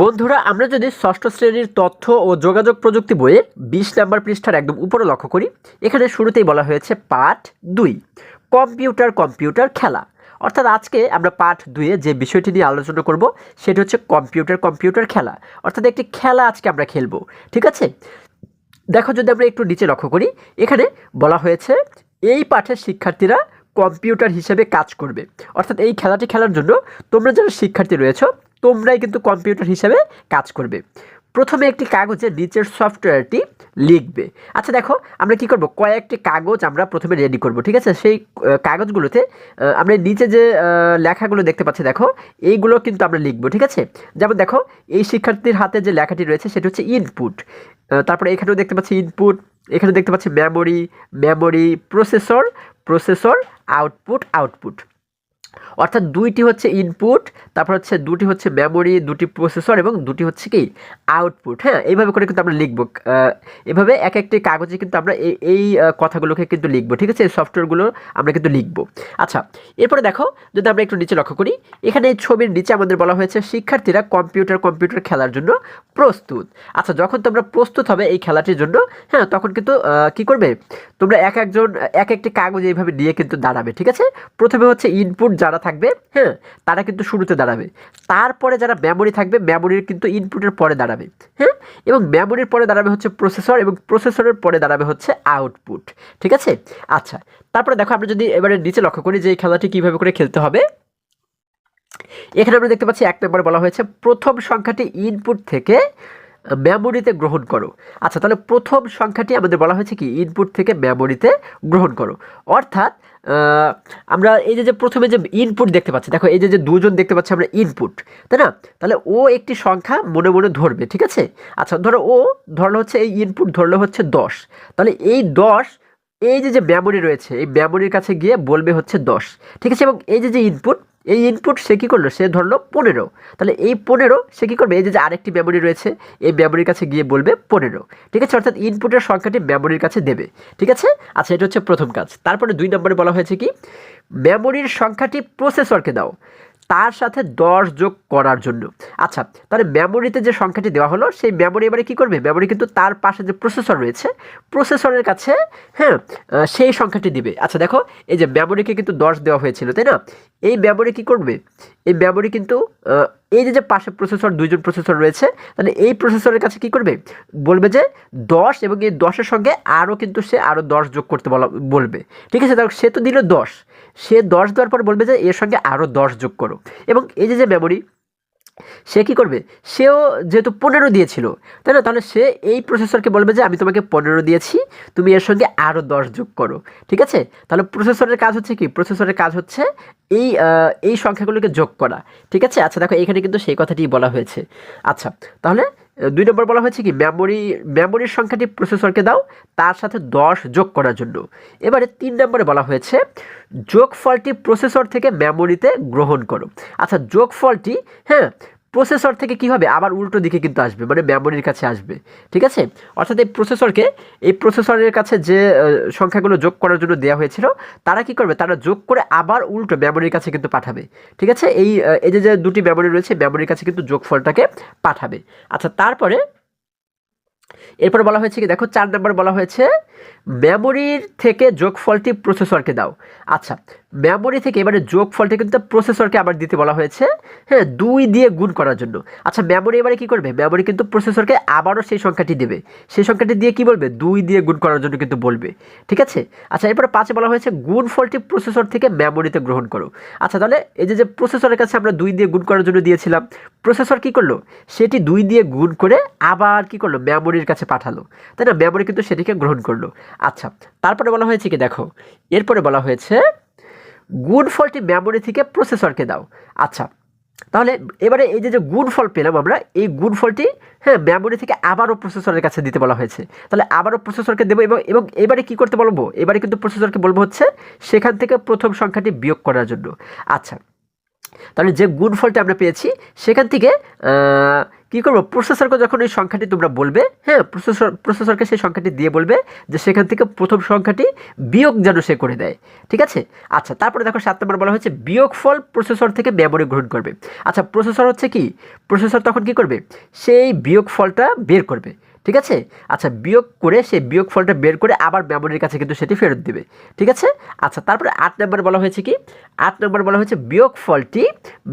বন্ধুরা, আমরা যদি ষষ্ঠ শ্রেণির তথ্য ও যোগাযোগ প্রযুক্তি বইয়ে বিশ নাম্বার পৃষ্ঠার একদম উপরে লক্ষ্য করি, এখানে শুরুতেই বলা হয়েছে পাঠ দুই, কম্পিউটার কম্পিউটার খেলা। অর্থাৎ আজকে আমরা পাঠ দুইয়ে যে বিষয়টি নিয়ে আলোচনা করব, সেটি হচ্ছে কম্পিউটার কম্পিউটার খেলা। অর্থাৎ একটি খেলা আজকে আমরা খেলব, ঠিক আছে? দেখো, যদি আমরা একটু নিচে লক্ষ্য করি, এখানে বলা হয়েছে, এই পাঠের শিক্ষার্থীরা কম্পিউটার হিসেবে কাজ করবে। অর্থাৎ এই খেলাটি খেলার জন্য তোমরা যারা শিক্ষার্থী রয়েছো তোমরাই কিন্তু কম্পিউটার হিসেবে কাজ করবে। প্রথমে একটি কাগজে নিচের সফটওয়্যারটি লিখবে। আচ্ছা দেখো, আমরা কি করব? কয়েকটি কাগজ আমরা প্রথমে রেডি করব, ঠিক আছে? সেই কাগজগুলোতে আমরা নিচে যে লেখাগুলো দেখতে পাচ্ছি, দেখো, এইগুলো কিন্তু আমরা লিখব, ঠিক আছে? যেমন দেখো, এই শিক্ষার্থীর হাতে যে লেখাটি রয়েছে, সেটি হচ্ছে ইনপুট তারপরে এখানেও দেখতে পাচ্ছি ইনপুট এখানে দেখতে পাচ্ছি memory memory processor processor output output অর্থাৎ দুইটি হচ্ছে ইনপুট তারপর হচ্ছে দুটি হচ্ছে মেমোরি দুটি প্রসেসর এবং দুটি হচ্ছে কি? আউটপুট হ্যাঁ? এইভাবে করে কিন্তু আমরা লিখব। এভাবে এক একটি কাগজে কিন্তু আমরা এই এই কথাগুলোকে কিন্তু লিখব, ঠিক আছে? এই সফটওয়্যারগুলো আমরা কিন্তু লিখব। আচ্ছা এরপরে দেখো, যদি আমরা একটু নিচে লক্ষ্য করি, এখানে ছবির নিচে আমাদের বলা হয়েছে শিক্ষার্থীরা কম্পিউটার কম্পিউটার খেলার জন্য প্রস্তুত। আচ্ছা যখন তোমরা প্রস্তুত হবে এই খেলাটির জন্য হ্যাঁ তখন কিন্তু কি করবে? তোমরা এক একজন, এক একটি কাগজ এইভাবে নিয়ে কিন্তু দাঁড়াবে, ঠিক আছে? প্রথমে হচ্ছে ইনপুট যারা থাকবে হ্যাঁ তারা কিন্তু শুরুতে দাঁড়াবে। তারপরে যারা মেমোরি থাকবে মেমোরির কিন্তু ইনপুটের পরে দাঁড়াবে হ্যাঁ? এবং মেমোরির পরে দাঁড়াবে হচ্ছে প্রসেসর এবং প্রসেসরের পরে দাঁড়াবে হচ্ছে আউটপুট ঠিক আছে? আচ্ছা তারপরে দেখো আমরা যদি এবারে নিচে লক্ষ্য করি যে এই খেলাটি কীভাবে করে খেলতে হবে। এখানে আমরা দেখতে পাচ্ছি এক নম্বরে বলা হয়েছে, প্রথম সংখ্যাটি ইনপুট থেকে মেমোরিতে গ্রহণ করো। আচ্ছা তাহলে প্রথম সংখ্যাটি আমাদের বলা হয়েছে কি? ইনপুট থেকে মেমোরিতে গ্রহণ করো। অর্থাৎ আমরা এই যে যে প্রথমে যে ইনপুট দেখতে পাচ্ছি, দেখো এই যে যে দুজন দেখতে পাচ্ছি আমরা ইনপুট তাই না? তাহলে ও একটি সংখ্যা মনে মনে ধরবে, ঠিক আছে? আচ্ছা ধরো ও ধরলো হচ্ছে এই ইনপুট ধরলো হচ্ছে দশ। তাহলে এই দশ, এই যে যে মেমোরি রয়েছে, এই মেমোরির কাছে গিয়ে বলবে হচ্ছে দশ, ঠিক আছে? এবং এই যে যে ইনপুট এই ইনপুট সে কী করল? সে ধরলো পনেরো। তাহলে এই পনেরো সে কী করবে? এই যে আরেকটি মেমোরি রয়েছে, এই মেমোরির কাছে গিয়ে বলবে পনেরো। ঠিক আছে? অর্থাৎ ইনপুটের সংখ্যাটি মেমোরির কাছে দেবে। ঠিক আছে? আচ্ছা এটা হচ্ছে প্রথম কাজ। তারপরে দুই নম্বরে বলা হয়েছে কি? মেমোরির সংখ্যাটি প্রসেসরকে দাও। তার সাথে দশ যোগ করার জন্য। আচ্ছা তাহলে মেমোরিতে যে সংখ্যাটি দেওয়া হলো, সেই মেমোরি এবারে কী করবে? মেমোরি কিন্তু তার পাশে যে প্রসেসর রয়েছে প্রসেসরের কাছে হ্যাঁ সেই সংখ্যাটি দিবে। আচ্ছা দেখো, এই যে মেমোরিকে কিন্তু দশ দেওয়া হয়েছিল, তাই না? এই মেমোরি কি করবে? এই মেমোরি কিন্তু এই যে যে পাশে প্রসেসর দুইজন প্রসেসর রয়েছে, তাহলে এই প্রসেসরের কাছে কি করবে? বলবে যে দশ এবং এই দশের সঙ্গে আরও কিন্তু সে আরও দশ যোগ করতে বলা, বলবে। ঠিক আছে সে তো দিল দশ। সে দশ দেওয়ার পর বলবে যে এর সঙ্গে আরও দশ যোগ করো। এবং এই যে যে মেমোরি সে কি করবে? সেও যেহেতু পনেরো দিয়েছিল, তাই না? তাহলে সে এই প্রসেসরকে বলবে যে, আমি তোমাকে পনেরো দিয়েছি, তুমি এর সঙ্গে আরও দশ যোগ করো। ঠিক আছে? তাহলে প্রসেসরের কাজ হচ্ছে কি? প্রসেসরের কাজ হচ্ছে এই এই সংখ্যাগুলোকে যোগ করা। ঠিক আছে? আচ্ছা দেখো, এখানে কিন্তু সেই কথাটি বলা হয়েছে। আচ্ছা তাহলে দুই নম্বর বলা হয়েছে কি মেমোরি মেমোরির সংখ্যাটি প্রসেসরকে দাও, তার সাথে দশ যোগ করার জন্য। এবারে তিন নম্বরে বলা হয়েছে, যোগফলটি প্রসেসর থেকে মেমোরিতে গ্রহণ করো। আচ্ছা যোগফলটি হ্যাঁ প্রসেসর থেকে কি হবে? আবার উল্টো দিকে কিন্তু আসবে মানে মেমোরির কাছে আসবে, ঠিক আছে? অর্থাৎ এই প্রসেসরকে, এই প্রসেসরের কাছে যে সংখ্যাগুলো যোগ করার জন্য দেওয়া হয়েছিল, তারা কি করবে? তারা যোগ করে আবার উল্টো মেমোরির কাছে কিন্তু পাঠাবে, ঠিক আছে? এই এই যে দুটি মেমোরি রয়েছে মেমোরির কাছে কিন্তু যোগফলটাকে পাঠাবে। আচ্ছা তারপরে এরপরে বলা হয়েছে কি, দেখো চার নম্বর বলা হয়েছে মেমোরির থেকে যোগফলটি প্রসেসরকে দাও। আচ্ছা মেমোরি থেকে এবারে যোগফলটি কিন্তু প্রসেসরকে আবার দিতে বলা হয়েছে হ্যাঁ দুই দিয়ে গুণ করার জন্য। আচ্ছা মেমোরি এবারে কি করবে? মেমোরি কিন্তু প্রসেসরকে আবারও সেই সংখ্যাটি দেবে। সেই সংখ্যাটি দিয়ে কি বলবে? দুই দিয়ে গুণ করার জন্য কিন্তু বলবে। ঠিক আছে? আচ্ছা এরপরে পাঁচে বলা হয়েছে গুণ ফলটি প্রসেসর থেকে মেমোরিতে গ্রহণ করো। আচ্ছা তাহলে এই যে যে প্রসেসরের কাছে আমরা দুই দিয়ে গুণ করার জন্য দিয়েছিলাম প্রসেসর কি করল? সেটি দুই দিয়ে গুণ করে আবার কি করল? মেমোরির কাছে পাঠালো। তাই না? মেমোরি কিন্তু সেটিকে গ্রহণ করল। আচ্ছা তারপরে বলা হয়েছে কি? দেখো, এরপরে বলা হয়েছে গুণফলটি মেমোরি থেকে প্রসেসরকে দাও। আচ্ছা তাহলে এবারে এই যে যে গুণফল পেলাম আমরা, এই গুণফলটি হ্যাঁ মেমোরি থেকে আবারও প্রসেসরের কাছে দিতে বলা হয়েছে। তাহলে আবারও প্রসেসরকে দেবো এবং এবং এবারে কি করতে বলব? এবারে কিন্তু প্রসেসরকে বলব হচ্ছে, সেখান থেকে প্রথম সংখ্যাটি বিয়োগ করার জন্য। আচ্ছা তাহলে যে গুণফলটা আমরা পেয়েছি, সেখান থেকে কি করব? প্রসেসরকে যখন এই সংখ্যাটি তোমরা বলবে হ্যাঁ প্রসেসর, প্রসেসরকে সেই সংখ্যাটি দিয়ে বলবে যে সেখান থেকে প্রথম সংখ্যাটি বিয়োগ যেন সে করে দেয়। ঠিক আছে? আচ্ছা তারপরে দেখো সাত নম্বর বলা হচ্ছে বিয়োগ ফল প্রসেসর থেকে মেমোরি গ্রহণ করবে। আচ্ছা প্রসেসর হচ্ছে কি? প্রসেসর তখন কি করবে? সেই বিয়োগ ফলটা বের করবে। ঠিক আছে? আচ্ছা বিয়োগ করে সেই বিয়োগ ফলটা বের করে আবার মেমোরির কাছে কিন্তু সেটি ফেরত দেবে। ঠিক আছে? আচ্ছা তারপরে আট নম্বর বলা হয়েছে কি? আট নম্বর বলা হয়েছে বিয়োগ ফলটি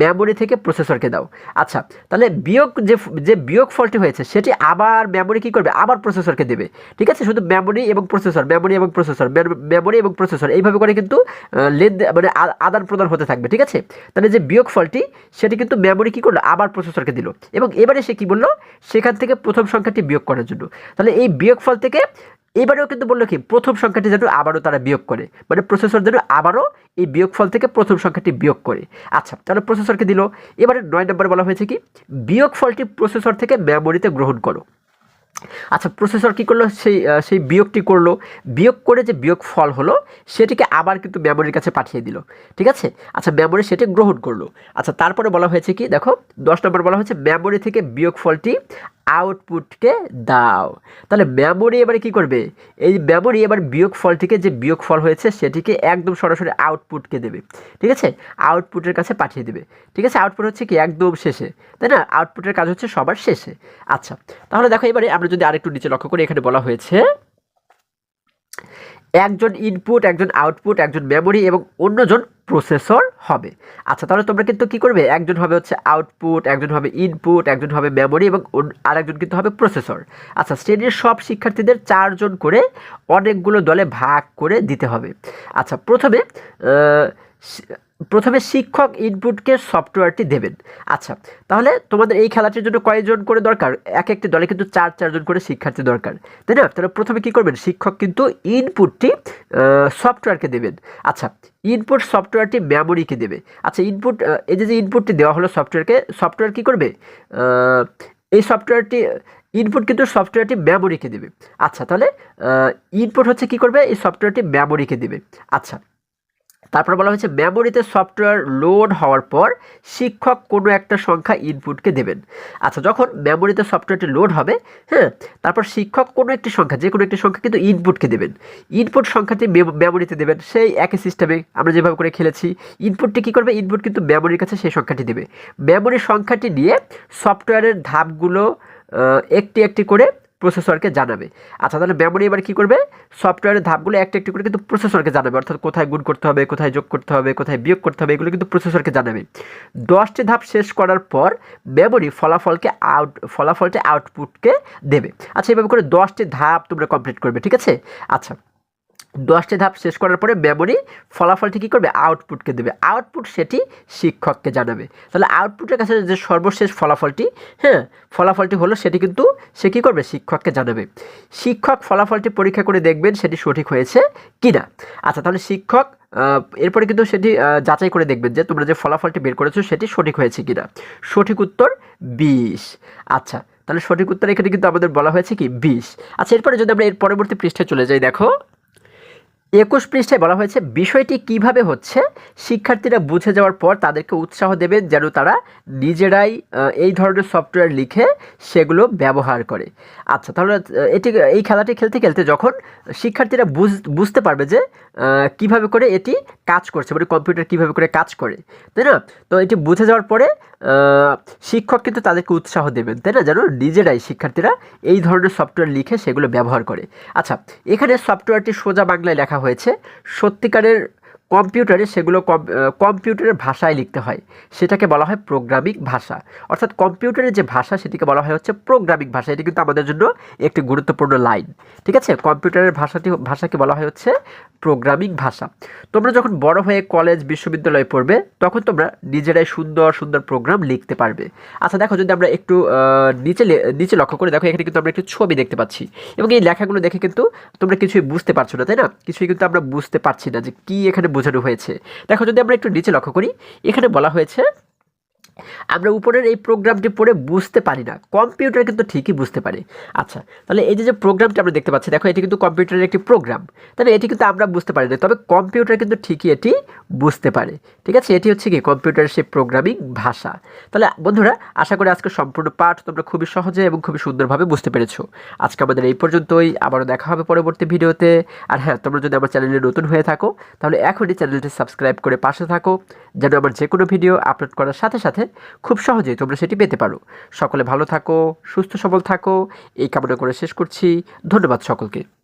মেমোরি থেকে প্রসেসরকে দাও। আচ্ছা তাহলে বিয়োগ যে যে বিয়োগ ফলটি হয়েছে, সেটি আবার মেমোরি কি করবে? আবার প্রসেসরকে দেবে। ঠিক আছে? শুধু মেমোরি এবং প্রসেসর মেমোরি এবং প্রসেসর মেমোরি এবং প্রসেসর এইভাবে করে কিন্তু লেনদেন মানে আদান প্রদান হতে থাকবে। ঠিক আছে? তাহলে যে বিয়োগ ফলটি, সেটি কিন্তু মেমোরি কি করল? আবার প্রসেসরকে দিল। এবং এবারে সে কি বলল? সেখান থেকে প্রথম সংখ্যাটি বিয়োগ করার জন্য। তাহলে এই বিয়োগ ফল থেকে এবারেও কিন্তু বলল কি, প্রথম সংখ্যাটি যেন আবারও তারা বিয়োগ করে। মানে প্রসেসর যেন আবারও এই বিয়োগ ফল থেকে প্রথম সংখ্যাটি বিয়োগ করে। আচ্ছা তাহলে প্রসেসরকে দিল? এবারে নয় নম্বর বলা হয়েছে কি, বিয়োগ ফলটি প্রসেসর থেকে মেমোরিতে গ্রহণ করো। আচ্ছা প্রসেসর কী করল? সেই সেই বিয়োগটি করল। বিয়োগ করে যে বিয়োগ ফল হলো, সেটিকে আবার কিন্তু মেমোরির কাছে পাঠিয়ে দিল। ঠিক আছে? আচ্ছা মেমোরি সেটি গ্রহণ করল। আচ্ছা তারপরে বলা হয়েছে কি, দেখো, দশ নম্বর বলা হয়েছে মেমোরি থেকে বিয়োগ ফলটি আউটপুটকে দাও। তাহলে মেমোরি এবারে কি করবে? এই মেমোরি এবার বিয়োগ ফলটিকে যে বিয়োগ ফল হয়েছে, সেটিকে একদম সরাসরি আউটপুটকে দেবে। ঠিক আছে? আউটপুটের কাছে পাঠিয়ে দেবে। ঠিক আছে? আউটপুট হচ্ছে কি? একদম শেষে। তাই না? আউটপুটের কাজ হচ্ছে সবার শেষে। আচ্ছা তাহলে দেখো এবারে আমরা যদি আরেকটু নিচে লক্ষ্য করি, এখানে বলা হয়েছে একজন ইনপুট একজন আউটপুট একজন মেমোরি এবং অন্যজন প্রসেসর হবে। আচ্ছা তাহলে তোমরা কিন্তু কি করবে? একজন হবে হচ্ছে আউটপুট একজন হবে ইনপুট একজন হবে মেমোরি এবং আরেকজন কিন্তু হবে প্রসেসর আচ্ছা শ্রেণির সব শিক্ষার্থীদের চারজন করে অনেকগুলো দলে ভাগ করে দিতে হবে। আচ্ছা প্রথমে প্রথমে শিক্ষক ইনপুটকে সফটওয়্যারটি দেবেন। আচ্ছা তাহলে তোমাদের এই খেলাটির জন্য কয়জন করে দরকার? এক একটি দলে কিন্তু চার চারজন করে শিক্ষার্থী দরকার। তাই না? তাহলে প্রথমে কি করবেন? শিক্ষক কিন্তু ইনপুটটি সফটওয়্যারকে দেবেন। আচ্ছা ইনপুট সফটওয়্যারটি মেমোরিকে দেবে। আচ্ছা ইনপুট এই যে ইনপুটটি দেওয়া হলো সফটওয়্যারকে সফটওয়্যার কি করবে? এই সফটওয়্যারটি ইনপুট কিন্তু সফটওয়্যারটি মেমোরিকে দেবে। আচ্ছা তাহলে ইনপুট হচ্ছে কি করবে? এই সফটওয়্যারটি মেমোরিকে দেবে। আচ্ছা তারপর বলা হয়েছে মেমোরিতে সফটওয়্যার লোড হওয়ার পর শিক্ষক কোনো একটা সংখ্যা ইনপুটকে দেবেন। আচ্ছা যখন মেমোরিতে সফটওয়্যারটি লোড হবে হ্যাঁ তারপর শিক্ষক কোনো একটি সংখ্যা, যে কোনো একটি সংখ্যা কিন্তু ইনপুটকে দেবেন। ইনপুট সংখ্যাটি মেমোরিতে দেবেন, সেই একই সিস্টেমে আমরা যেভাবে করে খেলেছি ইনপুটটি কী করবে? ইনপুট কিন্তু মেমোরির কাছে সেই সংখ্যাটি দেবে। মেমোরি সংখ্যাটি নিয়ে সফটওয়্যারের ধাপগুলো একটি একটি করে প্রসেসরকে জানাবে। আচ্ছা তাহলে মেমোরি এবার কী করবে? সফটওয়্যারের ধাপগুলো একটা একটি করে কিন্তু প্রসেসরকে জানাবে। অর্থাৎ কোথায় গুণ করতে হবে, কোথায় যোগ করতে হবে, কোথায় বিয়োগ করতে হবে, এগুলো কিন্তু প্রসেসরকে জানাবে। দশটি ধাপ শেষ করার পর মেমোরি ফলাফলকে আউট ফলাফলটি আউটপুটকে দেবে। আচ্ছা এভাবে করে দশটি ধাপ তোমরা কমপ্লিট করবে, ঠিক আছে? আচ্ছা দশটি ধাপ শেষ করার পরে মেমোরি ফলাফলটি কী করবে, আউটপুটকে দেবে। আউটপুট সেটি শিক্ষককে জানাবে। তাহলে আউটপুটের কাছে যে সর্বশেষ ফলাফলটি হ্যাঁ ফলাফলটি হলো সেটি কিন্তু সে কী করবে? শিক্ষককে জানাবে। শিক্ষক ফলাফলটি পরীক্ষা করে দেখবেন সেটি সঠিক হয়েছে কি না আচ্ছা তাহলে শিক্ষক এরপরে কিন্তু সেটি যাচাই করে দেখবেন যে তোমরা যে ফলাফলটি বের করেছ সেটি সঠিক হয়েছে কি না সঠিক উত্তর, বিশ। আচ্ছা তাহলে সঠিক উত্তর এখানে কিন্তু আমাদের বলা হয়েছে কি? বিশ। আচ্ছা এরপরে যদি আমরা এর পরবর্তী পৃষ্ঠে চলে যাই, দেখো। একুশ পৃষ্ঠায় বলা হয়েছে, বিষয়টি কীভাবে হচ্ছে, শিক্ষার্থীরা বুঝে যাওয়ার পর তাদেরকে উৎসাহ দেবেন যেন তারা নিজেরাই এই ধরনের সফটওয়্যার লিখে সেগুলো ব্যবহার করে। আচ্ছা তাহলে এটি, এই খেলাটি খেলতে খেলতে যখন শিক্ষার্থীরা বুঝ, বুঝতে পারবে যে কীভাবে করে এটি কাজ করছে মানে কম্পিউটার কীভাবে করে কাজ করে, তাই না? তো এটি বুঝে যাওয়ার পরে শিক্ষক কিন্তু তাদেরকে উৎসাহ দেবেন তাই না? যেন নিজেরাই শিক্ষার্থীরা এই ধরনের সফটওয়্যার লিখে সেগুলো ব্যবহার করে। আচ্ছা এখানে সফটওয়্যারটি সোজা বাংলায় লেখা হয়েছে। সত্যিকারের কম্পিউটারে সেগুলো কম্পিউটারের ভাষায় লিখতে হয়। সেটাকে বলা হয় প্রোগ্রামিং ভাষা। অর্থাৎ কম্পিউটারের যে ভাষা, সেটিকে বলা হয় হচ্ছে প্রোগ্রামিং ভাষা। এটি কিন্তু আমাদের জন্য একটি গুরুত্বপূর্ণ লাইন। ঠিক আছে? কম্পিউটারের ভাষাটি ভাষাকে বলা হয় হচ্ছে প্রোগ্রামিং ভাষা। তোমরা যখন বড় হয়ে কলেজ, বিশ্ববিদ্যালয়ে পড়বে, তখন তোমরা নিজেরাই সুন্দর সুন্দর প্রোগ্রাম লিখতে পারবে। আচ্ছা দেখো, যদি আমরা একটু নিচে নিচে লক্ষ্য করে, দেখো, এখানে কিন্তু আমরা একটু ছবি দেখতে পাচ্ছি। এবং এই লেখাগুলো দেখে কিন্তু তোমরা কিছুই বুঝতে পারছ না, তাই না? কিছুই কিন্তু আমরা বুঝতে পারছি না যে কি এখানে বোঝানো হয়েছে। দেখো যদি আমরা একটু নিচে লক্ষ্য করি এখানে বলা হয়েছে আমরা উপরের এই প্রোগ্রামটি পড়ে বুঝতে পারি না। কম্পিউটার কিন্তু ঠিকই বুঝতে পারে। আচ্ছা তাহলে এই যে প্রোগ্রামটি আমরা দেখতে পাচ্ছি, দেখো, এটি কিন্তু কম্পিউটারের একটি প্রোগ্রাম। তাহলে এটি কিন্তু আমরা বুঝতে পারি না, তবে কম্পিউটার কিন্তু ঠিকই এটি বুঝতে পারে। ঠিক আছে? এটি হচ্ছে কি? কম্পিউটারের সেই প্রোগ্রামিং ভাষা। তাহলে বন্ধুরা, আশা করি আজকে সম্পূর্ণ পাঠ তোমরা খুবই সহজে এবং খুবই সুন্দরভাবে বুঝতে পেরেছ। আজকে আমাদের এই পর্যন্তই। আবারও দেখা হবে পরবর্তী ভিডিওতে। আর হ্যাঁ তোমরা যদি আমার চ্যানেলে নতুন হয়ে থাকো, তাহলে এখনই চ্যানেলটি সাবস্ক্রাইব করে পাশে থাকো, যেন আমার যে কোনো ভিডিও আপলোড করার সাথে সাথে খুব সহজে তোমরা সেটি পেতে পারো। সকলে ভালো থাকো, সুস্থ সবল থাকো। এই কামনা করে শেষ করছি। ধন্যবাদ সকলকে।